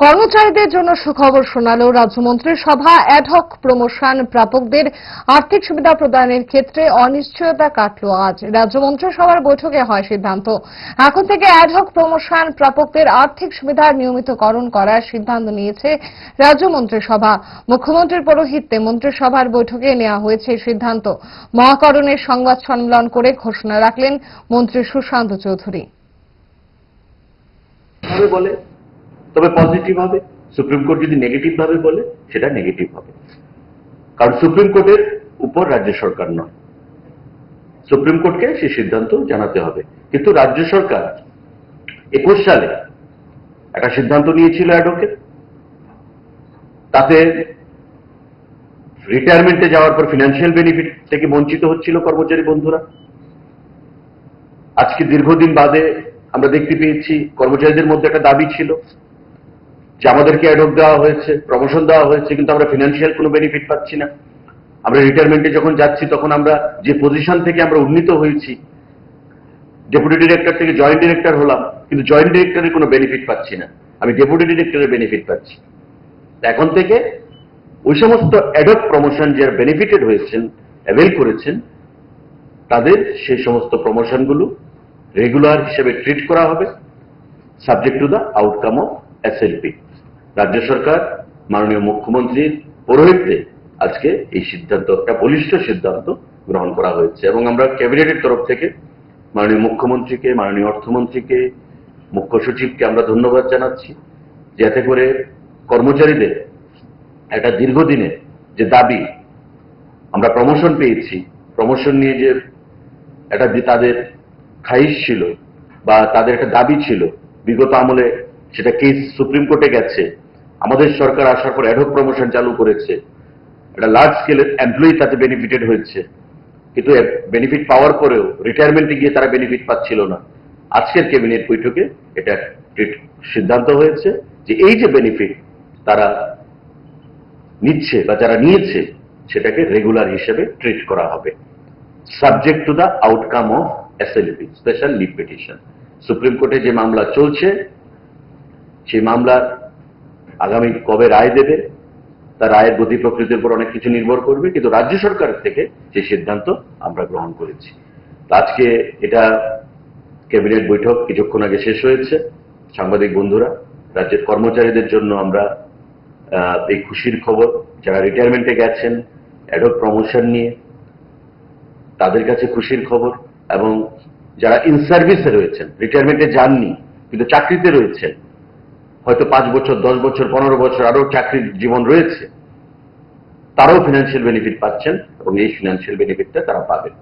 কর্মচারীদের জন্য সুখবর শোনালো রাজ্যমন্ত্রীর সভা অ্যাডহক প্রমোশন প্রাপকদের আর্থিক সুবিধা প্রদানের ক্ষেত্রে অনিশ্চয়তা কাটল আজ। রাজ্যমন্ত্রী সভার বৈঠকে হয় সিদ্ধান্ত। এখন থেকে অ্যাডহক প্রমোশন প্রাপকদের আর্থিক সুবিধার নিয়মিতকরণ করার সিদ্ধান্ত নিয়েছে রাজ্যমন্ত্রী সভা। মুখ্যমন্ত্রীর পৌরোহিত্যে মন্ত্রিসভার বৈঠকে নেওয়া হয়েছে সিদ্ধান্ত। মহাকরণের সংবাদ সম্মেলন করে ঘোষণা রাখলেন মন্ত্রী সুশান্ত চৌধুরী। তবে পজিটিভ হবে। সুপ্রিম কোর্ট যদি নেগেটিভ ভাবে বলে, সেটা নেগেটিভ হবে। কারণ সুপ্রিম কোর্টের উপর রাজ্য সরকার নয়। সুপ্রিম কোর্টকে সেই সিদ্ধান্ত জানাতে হবে। কিন্তু রাজ্য সরকার একুশ সালে একটা সিদ্ধান্ত নিয়েছিল অ্যাডভোকেট। তাতে রিটায়ারমেন্টে যাওয়ার পর ফিনান্সিয়াল বেনিফিট থেকে বঞ্চিত হচ্ছিল কর্মচারী বন্ধুরা। আজকে দীর্ঘদিন বাদে আমরা দেখতে পেয়েছি, কর্মচারীদের মধ্যে একটা দাবি ছিল। যে আমাদেরকে অ্যাডক দেওয়া হয়েছে প্রমোশন দেওয়া হয়েছে, কিন্তু আমরা ফিনান্সিয়াল কোনো বেনিফিট পাচ্ছি না। আমরা রিটায়ারমেন্টে যখন যাচ্ছি, তখন আমরা যে পজিশন থেকে আমরা উন্নীত হয়েছি ডেপুটি ডিরেক্টর থেকে জয়েন্ট ডিরেক্টর হলাম, কিন্তু জয়েন্ট ডিরেক্টরের কোনো বেনিফিট পাচ্ছি না। আমি ডেপুটি ডিরেক্টরের বেনিফিট পাচ্ছি। এখন থেকে ওই সমস্ত অ্যাডক প্রমোশন যারা বেনিফিটেড হয়েছেন অ্যাভেল করেছেন, তাদের সেই সমস্ত প্রমোশনগুলো রেগুলার হিসেবে ট্রিট করা হবে subject to the outcome of SLP রাজ্য সরকার, মাননীয় মুখ্যমন্ত্রীর পৌরোহিত্যে আজকে এই সিদ্ধান্ত, একটা বলিষ্ঠ সিদ্ধান্ত গ্রহণ করা হয়েছে। এবং আমরা ক্যাবিনেটের তরফ থেকে মাননীয় মুখ্যমন্ত্রীকে, মাননীয় অর্থমন্ত্রীকে, মুখ্য সচিবকে আমরা ধন্যবাদ জানাচ্ছি, যাতে করে কর্মচারীদের একটা দীর্ঘদিনের যে দাবি আমরা প্রমোশন পেয়েছি প্রমোশন নিয়ে যে একটা তাদের খাইশ ছিল বা তাদের একটা দাবি ছিল, বিগত আমলে সেটা কেস সুপ্রিম কোর্টে গেছে আমাদের সরকার আসার পর অ্যাডহক প্রমোশন চালু করেছে। একটা লার্জ স্কেলের এমপ্লয়ি তাতে বেনিফিটেড হয়েছে। কিন্তু বেনিফিট পাওয়ার পরেও রিটায়ারমেন্টে গিয়ে তারা বেনিফিট পাচ্ছিল না। আজকের ক্যাবিনেট বৈঠকে এটা সিদ্ধান্ত হয়েছে যে এই যে বেনিফিট তারা নিচ্ছে বা যারা নিয়েছে, সেটাকে রেগুলার হিসেবে ট্রিট করা হবে। Subject to the outcome of SLP special leave petition supreme কোর্টে যে মামলা চলছে, সেই মামলার আগামী কবে রায় দেবে তার রায়ের গতি প্রকৃতির উপর অনেক কিছু নির্ভর করবে, কিন্তু রাজ্য সরকার থেকে যে সিদ্ধান্ত আমরা গ্রহণ করেছি। আজকে এটা ক্যাবিনেট বৈঠক কিছুক্ষণ আগে শেষ হয়েছে। সাংবাদিক বন্ধুরা, রাজ্যের কর্মচারীদের জন্য আমরা এই খুশির খবর, যারা রিটায়ারমেন্টে গেছেন অ্যাডক প্রমোশন নিয়ে, তাদের কাছে খুশির খবর এবং যারা ইন সার্ভিসে রয়েছেন রিটায়ারমেন্টে যাননি, কিন্তু চাকরিতে রয়েছেন হয়তো পাঁচ বছর, দশ বছর, পনেরো বছর আরও চাকরির জীবন রয়েছে, তারাও ফিনান্সিয়াল বেনিফিট পাচ্ছেন এবং এই ফিনান্সিয়াল বেনিফিটটা তারা পাবেন।